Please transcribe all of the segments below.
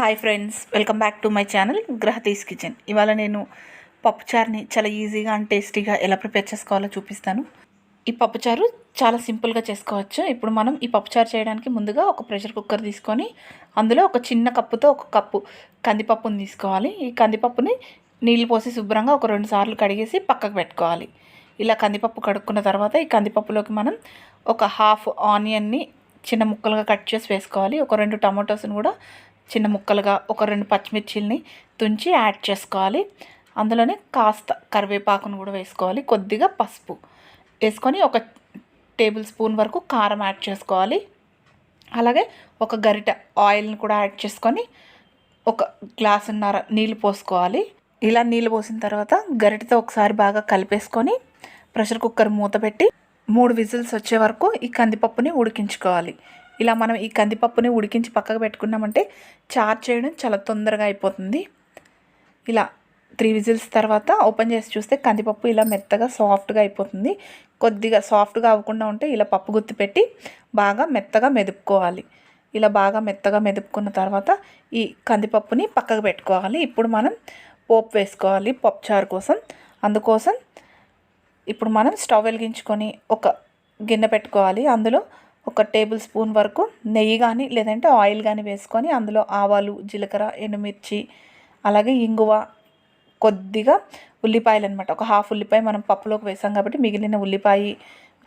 Hi friends welcome back to my channel గ్రహతీస్ kitchen. ఇవాళ నేను పప్పుచారుని చాలా ఈజీగా అండ్ టేస్టీగా ఎలా ప్రిపేర్ చేసుకోవాలో చూపిస్తాను. ఈ పప్పుచారు చాలా సింపుల్గా చేసుకోవచ్చు. ఇప్పుడు మనం ఈ పప్పుచారు చేయడానికి ముందుగా ఒక ప్రెషర్ కుక్కర్ తీసుకొని అందులో ఒక చిన్న కప్పుతో ఒక కప్పు కందిపప్పుని తీసుకోవాలి. ఈ కందిపప్పుని నీళ్ళు పోసి శుభ్రంగా ఒక రెండు సార్లు కడిగేసి పక్కకు పెట్టుకోవాలి. ఇలా కందిపప్పు కడుక్కున్న తర్వాత ఈ కందిపప్పులోకి మనం ఒక హాఫ్ ఆనియన్ని చిన్న ముక్కలుగా కట్ చేసి వేసుకోవాలి. ఒక రెండు టమాటోస్ని కూడా చిన్న ముక్కలుగా ఒక రెండు పచ్చిమిర్చిల్ని తుంచి యాడ్ చేసుకోవాలి. అందులోనే కాస్త కరివేపాకును కూడా వేసుకోవాలి. కొద్దిగా పసుపు వేసుకొని ఒక టేబుల్ స్పూన్ వరకు కారం యాడ్ చేసుకోవాలి. అలాగే ఒక గరిట ఆయిల్ని కూడా యాడ్ చేసుకొని ఒక గ్లాసున్నర నీళ్ళు పోసుకోవాలి. ఇలా నీళ్ళు పోసిన తర్వాత గరిటతో ఒకసారి బాగా కలిపేసుకొని ప్రెషర్ కుక్కర్ మూత పెట్టి మూడు విజిల్స్ వచ్చే వరకు ఈ కందిపప్పుని ఉడికించుకోవాలి. ఇలా మనం ఈ కందిపప్పుని ఉడికించి పక్కకు పెట్టుకున్నామంటే చార్ చేయడం చాలా తొందరగా అయిపోతుంది. ఇలా త్రీ విజిల్స్ తర్వాత ఓపెన్ చేసి చూస్తే కందిపప్పు ఇలా మెత్తగా సాఫ్ట్గా అయిపోతుంది. కొద్దిగా సాఫ్ట్గా అవ్వకుండా ఉంటే ఇలా పప్పు గుత్తి పెట్టి బాగా మెత్తగా మెదుపుకోవాలి. ఇలా బాగా మెత్తగా మెదుపుకున్న తర్వాత ఈ కందిపప్పుని పక్కకు పెట్టుకోవాలి. ఇప్పుడు మనం పోపు వేసుకోవాలి పప్పుచారు కోసం. అందుకోసం ఇప్పుడు మనం స్టవ్ వెలిగించుకొని ఒక గిన్నె పెట్టుకోవాలి. అందులో ఒక టేబుల్ స్పూన్ వరకు నెయ్యి కానీ లేదంటే ఆయిల్ కానీ వేసుకొని అందులో ఆవాలు జీలకర్ర ఎండుమిర్చి అలాగే ఇంగువ కొద్దిగా ఉల్లిపాయలు అనమాట ఒక హాఫ్ ఉల్లిపాయ మనం పప్పులోకి వేసాం కాబట్టి మిగిలిన ఉల్లిపాయ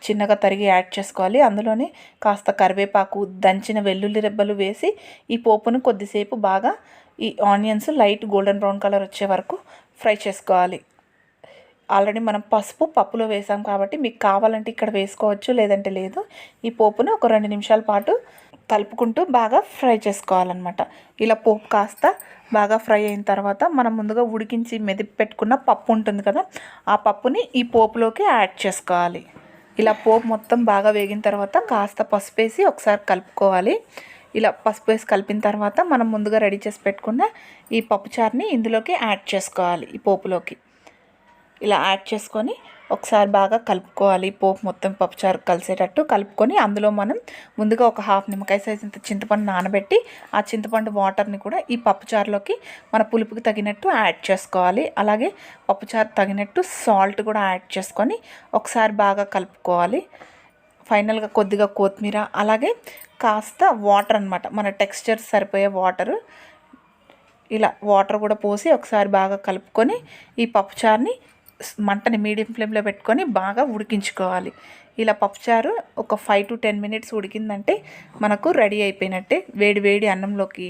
చిన్నగా తరిగి యాడ్ చేసుకోవాలి. అందులోనే కాస్త కరివేపాకు దంచిన వెల్లుల్లి రెబ్బలు వేసి ఈ పోపును కొద్దిసేపు బాగా ఈ onions light golden brown colour వచ్చే వరకు ఫ్రై చేసుకోవాలి. ఆల్రెడీ మనం పసుపు పప్పులో వేసాం కాబట్టి మీకు కావాలంటే ఇక్కడ వేసుకోవచ్చు లేదంటే లేదు. ఈ పోపును ఒక రెండు నిమిషాల పాటు కలుపుకుంటూ బాగా ఫ్రై చేసుకోవాలన్నమాట. ఇలా పోపు కాస్త బాగా ఫ్రై అయిన తర్వాత మనం ముందుగా ఉడికించి మెదిపి పెట్టుకున్న పప్పు ఉంటుంది కదా ఆ పప్పుని ఈ పోపులోకి యాడ్ చేసుకోవాలి. ఇలా పోపు మొత్తం బాగా వేగిన తర్వాత కాస్త పసుపు వేసి ఒకసారి కలుపుకోవాలి. ఇలా పసుపు వేసి కలిపిన తర్వాత మనం ముందుగా రెడీ చేసి పెట్టుకున్న ఈ పప్పుచారుని ఇందులోకి యాడ్ చేసుకోవాలి ఈ పోపులోకి. ఇలా యాడ్ చేసుకొని ఒకసారి బాగా కలుపుకోవాలి. పోపు మొత్తం పప్పుచారు కలిసేటట్టు కలుపుకొని అందులో మనం ముందుగా ఒక హాఫ్ నిమ్మకాయ సైజ్ ఇంత చింతపండు నానబెట్టి ఆ చింతపండు వాటర్ని కూడా ఈ పప్పుచారులోకి మన పులుపుకి తగినట్టు యాడ్ చేసుకోవాలి. అలాగే పప్పుచారు తగినట్టు సాల్ట్ కూడా యాడ్ చేసుకొని ఒకసారి బాగా కలుపుకోవాలి. ఫైనల్గా కొద్దిగా కొత్తిమీర అలాగే కాస్త వాటర్ అనమాట మన టెక్స్చర్ సరిపోయే వాటరు ఇలా వాటర్ కూడా పోసి ఒకసారి బాగా కలుపుకొని ఈ పప్పుచారుని మంటని మీడియం ఫ్లేమ్లో పెట్టుకొని బాగా ఉడికించుకోవాలి. ఇలా పప్పుచారు ఒక ఫైవ్ టు టెన్ మినిట్స్ ఉడికిందంటే మనకు రెడీ అయిపోయినట్టే. వేడి వేడి అన్నంలోకి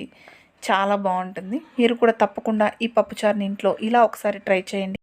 చాలా బాగుంటుంది. మీరు కూడా తప్పకుండా ఈ పప్పుచారుని ఇంట్లో ఇలా ఒకసారి ట్రై చేయండి.